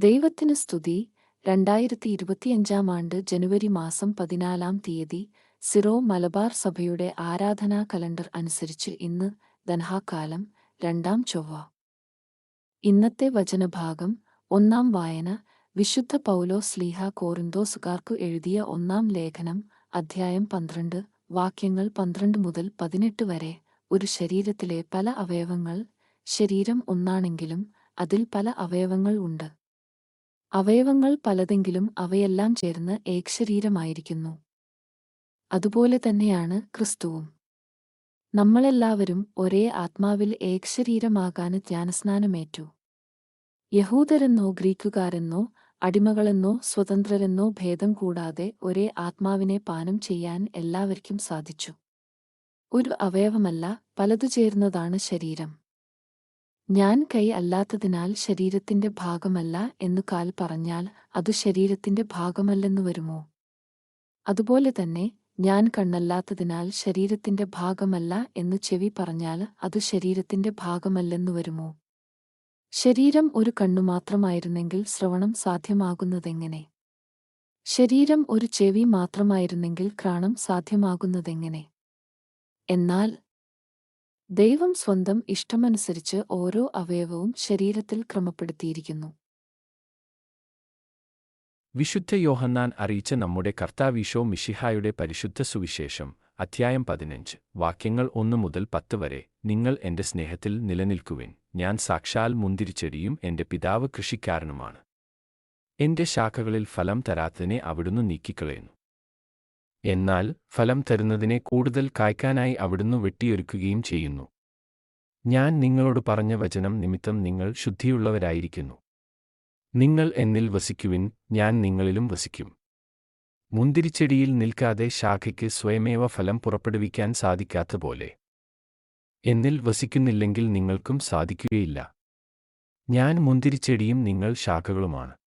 ദൈവത്തിന് സ്തുതി. രണ്ടായിരത്തി ഇരുപത്തിയഞ്ചാം ആണ്ട് ജനുവരി മാസം പതിനാലാം തീയതി സിറോ മലബാർ സഭയുടെ ആരാധനാ കലണ്ടർ അനുസരിച്ച് ഇന്ന് ദൻഹാക്കാലം രണ്ടാം ചൊവ്വ. ഇന്നത്തെ വചനഭാഗം ഒന്നാം വായന വിശുദ്ധ പൗലോ സ്ലീഹ കോറിന്തോസുകാർക്കു എഴുതിയ ഒന്നാം ലേഖനം അധ്യായം പന്ത്രണ്ട് വാക്യങ്ങൾ പന്ത്രണ്ട് മുതൽ പതിനെട്ട് വരെ. ഒരു ശരീരത്തിലെ പല അവയവങ്ങൾ ശരീരം ഒന്നാണെങ്കിലും അതിൽ പല അവയവങ്ങൾ ഉണ്ട്. അവയവങ്ങൾ പലതെങ്കിലും അവയെല്ലാം ചേർന്ന് ഏകശരീരമായിരിക്കുന്നു. അതുപോലെ തന്നെയാണ് ക്രിസ്തുവും. നമ്മളെല്ലാവരും ഒരേ ആത്മാവിൽ ഏകശരീരമാകാൻ ധ്യാനസ്നാനമേറ്റു. യഹൂദരെന്നോ ഗ്രീക്കുകാരെന്നോ അടിമകളെന്നോ സ്വതന്ത്രരെന്നോ ഭേദം കൂടാതെ ഒരേ ആത്മാവിനെ പാനം ചെയ്യാൻ എല്ലാവർക്കും സാധിച്ചു. ഒരു അവയവമല്ല പലതു ചേർന്നതാണ് ശരീരം. ഞാൻ കൈ അല്ലാത്തതിനാൽ ശരീരത്തിന്റെ ഭാഗമല്ല എന്നു കാൽ പറഞ്ഞാൽ അത് ശരീരത്തിന്റെ ഭാഗമല്ലെന്നു വരുമോ? അതുപോലെ തന്നെ ഞാൻ കണ്ണല്ലാത്തതിനാൽ ശരീരത്തിന്റെ ഭാഗമല്ല എന്നു ചെവി പറഞ്ഞാൽ അത് ശരീരത്തിന്റെ ഭാഗമല്ലെന്നു വരുമോ? ശരീരം ഒരു കണ്ണു മാത്രമായിരുന്നെങ്കിൽ ശ്രവണം സാധ്യമാകുന്നതെങ്ങനെ? ശരീരം ഒരു ചെവി മാത്രമായിരുന്നെങ്കിൽ ക്രാണം സാധ്യമാകുന്നതെങ്ങനെ? എന്നാൽ ദൈവം സ്വന്തം ഇഷ്ടമനുസരിച്ച് ഓരോ അവയവവും ശരീരത്തിൽ ക്രമപ്പെടുത്തിയിരിക്കുന്നു. വിശുദ്ധ യോഹന്നാൻ അറിയിച്ച നമ്മുടെ കർത്താവീശോ മിഷിഹായുടെ പരിശുദ്ധ സുവിശേഷം അധ്യായം പതിനഞ്ച്. വാക്യങ്ങൾ ഒന്നു മുതൽ പത്ത് വരെ. നിങ്ങൾ എന്റെ സ്നേഹത്തിൽ നിലനിൽക്കുവിൻ. ഞാൻ സാക്ഷാൽ മുന്തിരിച്ചെടിയും എന്റെ പിതാവ് കൃഷിക്കാരനുമാണ്. എന്റെ ശാഖകളിൽ ഫലം തരാത്തതിനെ അവിടുന്ന് നീക്കിക്കളയുന്നു. എന്നാൽ ഫലം തരുന്നതിനെ കൂടുതൽ കായ്ക്കാനായി അവിടുന്ന് വെട്ടിയൊരുക്കുകയും ചെയ്യുന്നു. ഞാൻ നിങ്ങളോട് പറഞ്ഞ വചനം നിമിത്തം നിങ്ങൾ ശുദ്ധിയുള്ളവരായിരിക്കുന്നു. നിങ്ങൾ എന്നിൽ വസിക്കുവിൻ ഞാൻ നിങ്ങളിലും വസിക്കും. മുന്തിരിച്ചെടിയിൽ നിൽക്കാതെ ശാഖയ്ക്ക് സ്വയമേവ ഫലം പുറപ്പെടുവിക്കാൻ സാധിക്കാത്ത പോലെ. എന്നിൽ വസിക്കുന്നില്ലെങ്കിൽ നിങ്ങൾക്കും സാധിക്കുകയില്ല. ഞാൻ മുന്തിരിച്ചെടിയും നിങ്ങൾ ശാഖകളുമാണ്.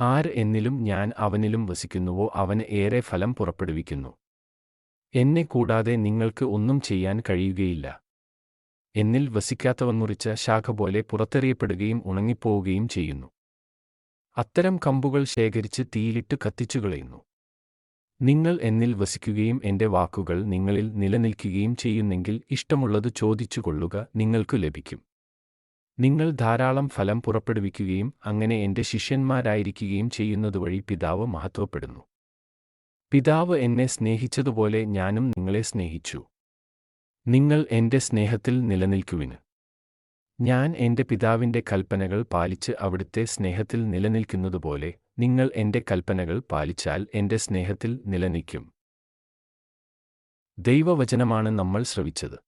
ആര് എന്നിലും ഞാൻ അവനിലും വസിക്കുന്നുവോ അവന് ഏറെ ഫലം പുറപ്പെടുവിക്കുന്നു. എന്നെ കൂടാതെ നിങ്ങൾക്ക് ഒന്നും ചെയ്യാൻ കഴിയുകയില്ല. എന്നിൽ വസിക്കാത്തവൻ മുറിച്ച ശാഖ പോലെ പുറത്തെറിയപ്പെടുകയും ഉണങ്ങിപ്പോവുകയും ചെയ്യുന്നു. അത്തരം കമ്പുകൾ ശേഖരിച്ച് തീയിലിട്ട് കത്തിച്ചുകളയുന്നു നിങ്ങൾ എന്നിൽ വസിക്കുകയും എന്റെ വാക്കുകൾ നിങ്ങളിൽ നിലനിൽക്കുകയും ചെയ്യുന്നെങ്കിൽ ഇഷ്ടമുള്ളത് ചോദിച്ചുകൊള്ളുക നിങ്ങൾക്കു ലഭിക്കും. നിങ്ങൾ ധാരാളം ഫലം പുറപ്പെടുവിക്കുകയും അങ്ങനെ എന്റെ ശിഷ്യന്മാരായിരിക്കുകയും ചെയ്യുന്നതുവഴി പിതാവ് മഹത്വപ്പെടുന്നു. പിതാവ് എന്നെ സ്നേഹിച്ചതുപോലെ ഞാനും നിങ്ങളെ സ്നേഹിച്ചു. നിങ്ങൾ എന്റെ സ്നേഹത്തിൽ നിലനിൽക്കുവിന് ഞാൻ എന്റെ പിതാവിന്റെ കൽപ്പനകൾ പാലിച്ച് അവിടുത്തെ സ്നേഹത്തിൽ നിലനിൽക്കുന്നതുപോലെ നിങ്ങൾ എന്റെ കൽപ്പനകൾ പാലിച്ചാൽ എന്റെ സ്നേഹത്തിൽ നിലനിൽക്കും. ദൈവവചനമാണ് നമ്മൾ ശ്രവിച്ചത്.